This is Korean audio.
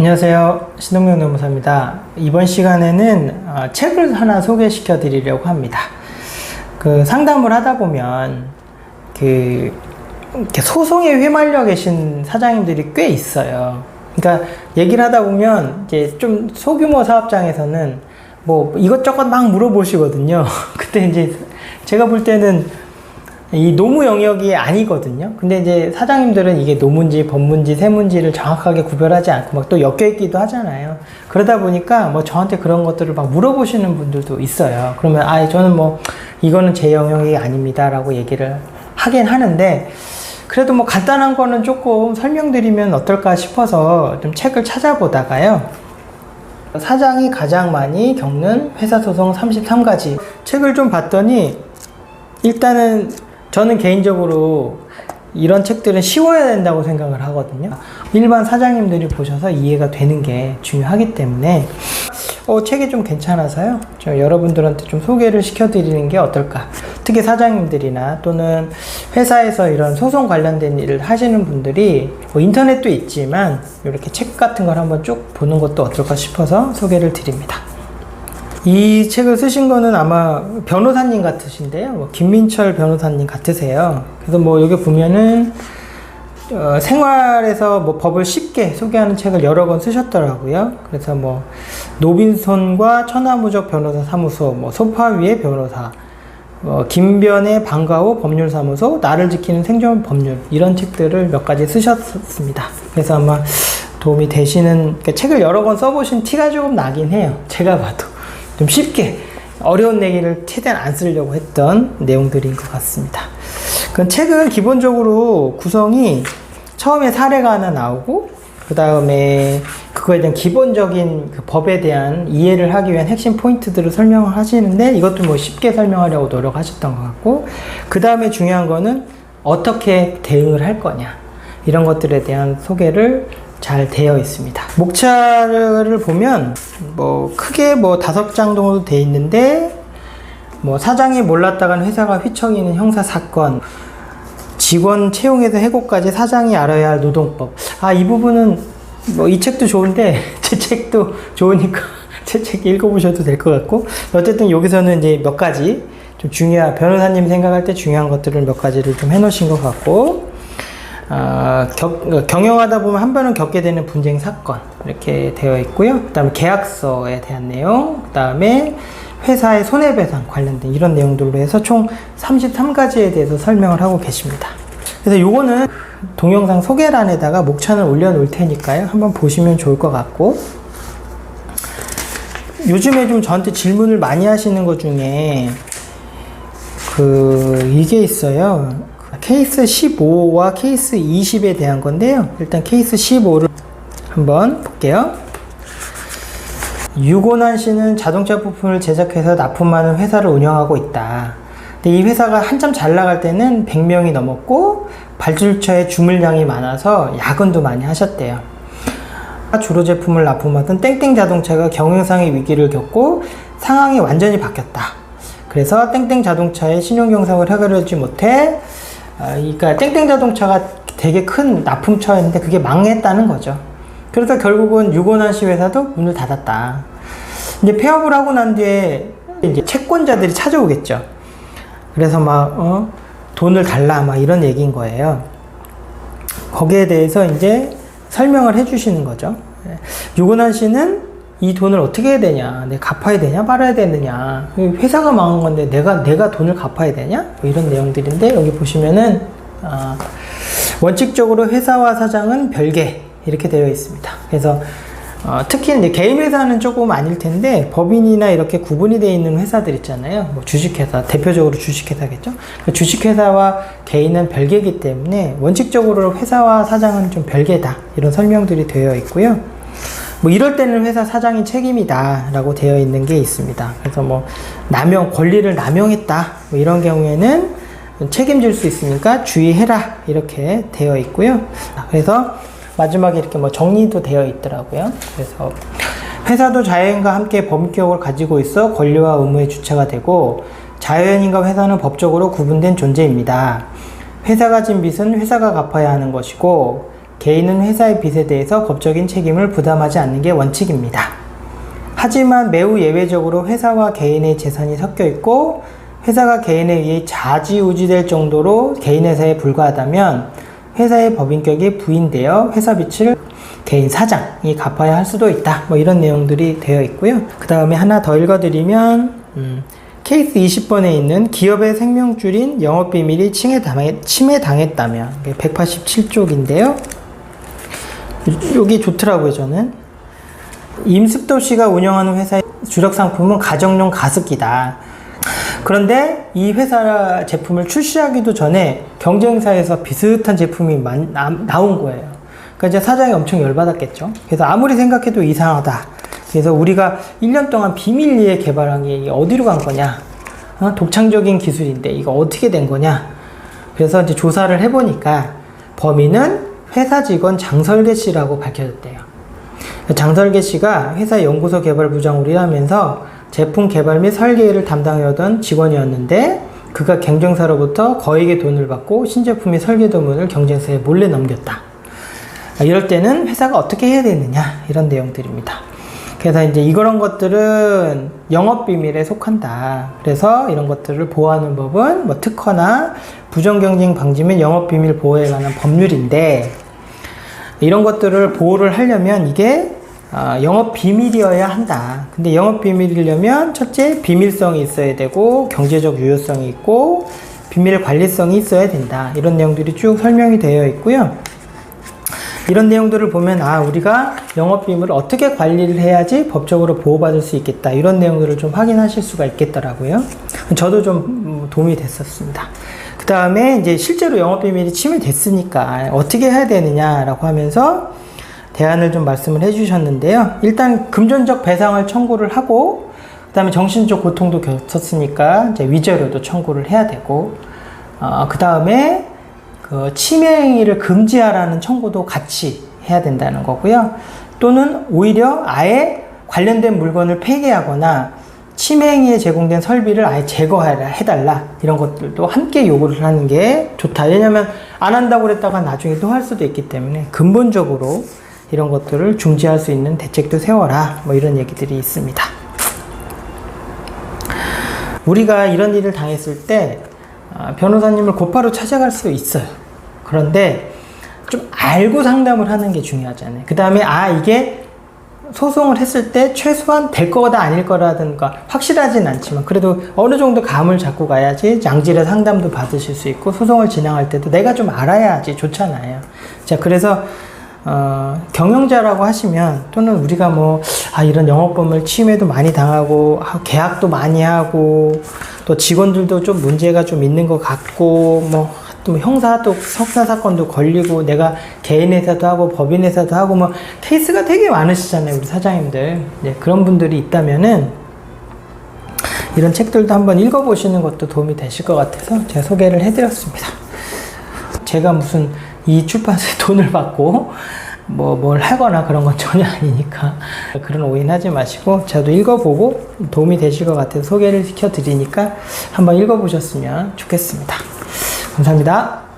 안녕하세요. 신동명 노무사입니다. 이번 시간에는 어, 책을 하나 소개시켜 드리려고 합니다. 그 상담을 하다 보면 그 소송에 휘말려 계신 사장님들이 꽤 있어요. 그러니까 얘기를 하다 보면 이제 좀 소규모 사업장에서는 뭐 이것저것 막 물어보시거든요. 그때 이제 제가 볼 때는 이 노무 영역이 아니거든요. 근데 이제 사장님들은 이게 노무인지 법문지 세문지를 정확하게 구별하지 않고 막 또 엮여 있기도 하잖아요. 그러다 보니까 뭐 저한테 그런 것들을 막 물어보시는 분들도 있어요. 그러면 아 저는 뭐 이거는 제 영역이 아닙니다라고 얘기를 하긴 하는데 그래도 뭐 간단한 거는 조금 설명드리면 어떨까 싶어서 좀 책을 찾아보다가요. 사장이 가장 많이 겪는 회사 소송 33가지 책을 좀 봤더니 일단은 저는 개인적으로 이런 책들은 쉬워야 된다고 생각을 하거든요. 일반 사장님들이 보셔서 이해가 되는 게 중요하기 때문에 어, 책이 좀 괜찮아서요. 저 여러분들한테 좀 소개를 시켜드리는 게 어떨까. 특히 사장님들이나 또는 회사에서 이런 소송 관련된 일을 하시는 분들이 뭐 인터넷도 있지만 이렇게 책 같은 걸 한번 쭉 보는 것도 어떨까 싶어서 소개를 드립니다. 이 책을 쓰신 거는 아마 변호사님 같으신데요. 뭐 김민철 변호사님 같으세요. 그래서 뭐 여기 보면은 어, 생활에서 뭐 법을 쉽게 소개하는 책을 여러 권 쓰셨더라고요. 그래서 뭐 노빈손과 천하무적 변호사 사무소, 뭐 소파 위의 변호사, 어, 김변의 방과후 법률사무소, 나를 지키는 생존 법률 이런 책들을 몇 가지 쓰셨습니다. 그래서 아마 도움이 되시는 그러니까 책을 여러 권 써보신 티가 조금 나긴 해요. 제가 봐도. 좀 쉽게 어려운 얘기를 최대한 안 쓰려고 했던 내용들인 것 같습니다. 그 책은 기본적으로 구성이 처음에 사례가 하나 나오고 그 다음에 그거에 대한 기본적인 그 법에 대한 이해를 하기 위한 핵심 포인트들을 설명을 하시는데 이것도 뭐 쉽게 설명하려고 노력하셨던 것 같고 그 다음에 중요한 거는 어떻게 대응을 할 거냐 이런 것들에 대한 소개를 잘 되어 있습니다. 목차를 보면 뭐 크게 뭐 다섯 장 정도 돼 있는데 뭐 사장이 몰랐다간 회사가 휘청이는 형사 사건 직원 채용에서 해고까지 사장이 알아야 할 노동법 아 이 부분은 뭐 이 책도 좋은데 제 책도 좋으니까 제 책 읽어보셔도 될 것 같고 어쨌든 여기서는 이제 몇 가지 좀 중요한 변호사님 생각할 때 중요한 것들을 몇 가지를 좀 해놓으신 것 같고 어, 격, 경영하다 보면 한 번은 겪게 되는 분쟁 사건 이렇게 되어 있고요. 그다음에 계약서에 대한 내용, 그다음에 회사의 손해배상 관련된 이런 내용들로 해서 총 33가지에 대해서 설명을 하고 계십니다. 그래서 요거는 동영상 소개란에다가 목차를 올려놓을 테니까요. 한번 보시면 좋을 것 같고 요즘에 좀 저한테 질문을 많이 하시는 것 중에 그 이게 있어요. 케이스 15와 케이스 20에 대한 건데요. 일단 케이스 15를 한번 볼게요. 유고난 씨는 자동차 부품을 제작해서 납품하는 회사를 운영하고 있다. 근데 이 회사가 한참 잘 나갈 때는 100명이 넘었고 발주처에 주물량이 많아서 야근도 많이 하셨대요. 주로 제품을 납품하던 땡땡 자동차가 경영상의 위기를 겪고 상황이 완전히 바뀌었다. 그래서 땡땡 자동차의 신용 경상을 해결하지 못해 아, 그러니까 땡땡 자동차가 되게 큰 납품처였는데 그게 망했다는 거죠. 그래서 결국은 유고난 씨 회사도 문을 닫았다. 이제 폐업을 하고 난 뒤에 이제 채권자들이 찾아오겠죠. 그래서 막, 어, 돈을 달라, 막 이런 얘기인 거예요. 거기에 대해서 이제 설명을 해 주시는 거죠. 유고난 씨는 이 돈을 어떻게 해야 되냐? 내가 갚아야 되냐? 말아야 되느냐? 회사가 망한 건데 내가 내가 돈을 갚아야 되냐? 뭐 이런 내용들인데 여기 보시면은 어, 원칙적으로 회사와 사장은 별개 이렇게 되어 있습니다. 그래서 어, 특히 이제 개인 회사는 조금 아닐 텐데 법인이나 이렇게 구분이 되어 있는 회사들 있잖아요. 뭐 주식회사 대표적으로 주식회사겠죠. 그 주식회사와 개인은 별개이기 때문에 원칙적으로 회사와 사장은 좀 별개다 이런 설명들이 되어 있고요. 뭐 이럴 때는 회사 사장이 책임이다라고 되어 있는 게 있습니다. 그래서 뭐 남용 권리를 남용했다 뭐 이런 경우에는 책임질 수 있으니까 주의해라 이렇게 되어 있고요. 그래서 마지막에 이렇게 뭐 정리도 되어 있더라고요. 그래서 회사도 자연인과 함께 법격을 가지고 있어 권리와 의무의 주체가 되고 자연인과 회사는 법적으로 구분된 존재입니다. 회사가 진 빚은 회사가 갚아야 하는 것이고 개인은 회사의 빚에 대해서 법적인 책임을 부담하지 않는 게 원칙입니다. 하지만 매우 예외적으로 회사와 개인의 재산이 섞여 있고 회사가 개인에 의해 자지우지될 정도로 개인 회사에 불과하다면 회사의 법인격이 부인되어 회사 빚을 개인 사장이 갚아야 할 수도 있다. 뭐 이런 내용들이 되어 있고요. 그 다음에 하나 더 읽어드리면 음, 케이스 20번에 있는 기업의 생명줄인 영업비밀이 침해당했, 침해당했다면 187쪽인데요. 여기 좋더라고요 저는. 임습도시가 운영하는 회사의 주력 상품은 가정용 가습기다. 그런데 이 회사 제품을 출시하기도 전에 경쟁사에서 비슷한 제품이 나온 거예요. 그러니까 이제 사장이 엄청 열받았겠죠. 그래서 아무리 생각해도 이상하다. 그래서 우리가 1년 동안 비밀리에 개발한 게 어디로 간 거냐? 어? 독창적인 기술인데 이거 어떻게 된 거냐? 그래서 이제 조사를 해보니까 범인은 회사 직원 장설계 씨라고 밝혀졌대요. 장설계 씨가 회사 연구소 개발 부장으로 일하면서 제품 개발 및 설계를 담당해오던 직원이었는데 그가 경쟁사로부터 거액의 돈을 받고 신제품의 설계 도문을 경쟁사에 몰래 넘겼다. 아, 이럴 때는 회사가 어떻게 해야 되느냐 이런 내용들입니다. 그래서 이제 이런 것들은 영업 비밀에 속한다. 그래서 이런 것들을 보호하는 법은 뭐 특허나 부정 경쟁 방지 및 영업 비밀 보호에 관한 법률인데 이런 것들을 보호를 하려면 이게 아, 영업 비밀이어야 한다. 근데 영업 비밀이려면 첫째 비밀성이 있어야 되고 경제적 유효성이 있고 비밀 관리성이 있어야 된다. 이런 내용들이 쭉 설명이 되어 있고요. 이런 내용들을 보면 아 우리가 영업 비밀을 어떻게 관리를 해야지 법적으로 보호받을 수 있겠다 이런 내용들을 좀 확인하실 수가 있겠더라고요. 저도 좀 음, 도움이 됐었습니다. 그 다음에 이제 실제로 영업 비밀이 침해됐으니까 어떻게 해야 되느냐라고 하면서 대안을 좀 말씀을 해주셨는데요. 일단 금전적 배상을 청구를 하고 그 다음에 정신적 고통도 겪었으니까 이제 위자료도 청구를 해야 되고 어, 그 다음에 그 침해 행위를 금지하라는 청구도 같이 해야 된다는 거고요. 또는 오히려 아예 관련된 물건을 폐기하거나 행위에 제공된 설비를 아예 제거해달라 이런 것들도 함께 요구를 하는 게 좋다. 왜냐하면 안 한다고 그랬다가 나중에 또 할 수도 있기 때문에 근본적으로 이런 것들을 중지할 수 있는 대책도 세워라. 뭐 이런 얘기들이 있습니다. 우리가 이런 일을 당했을 때 아, 변호사님을 곧바로 찾아갈 수 있어요. 그런데 좀 알고 상담을 하는 게 중요하잖아요. 그 다음에 아 이게 소송을 했을 때 최소한 될 거다 아닐 거라든가 확실하진 않지만 그래도 어느 정도 감을 잡고 가야지 양질의 상담도 받으실 수 있고 소송을 진행할 때도 내가 좀 알아야지 좋잖아요. 자 그래서 어, 경영자라고 하시면 또는 우리가 뭐 아, 이런 영업범을 침해도 많이 당하고 아, 계약도 많이 하고 또 직원들도 좀 문제가 좀 있는 것 같고 뭐. 또 형사 또 석사 사건도 걸리고 내가 개인 회사도 하고 법인 회사도 하고 뭐 케이스가 되게 많으시잖아요 우리 사장님들 네, 그런 분들이 있다면은 이런 책들도 한번 읽어보시는 것도 도움이 되실 것 같아서 제가 소개를 해드렸습니다. 제가 무슨 이 출판사에 돈을 받고 뭐 뭘 하거나 그런 건 전혀 아니니까 그런 오인하지 마시고 저도 읽어보고 도움이 되실 것 같아서 소개를 시켜드리니까 한번 읽어보셨으면 좋겠습니다. 감사합니다.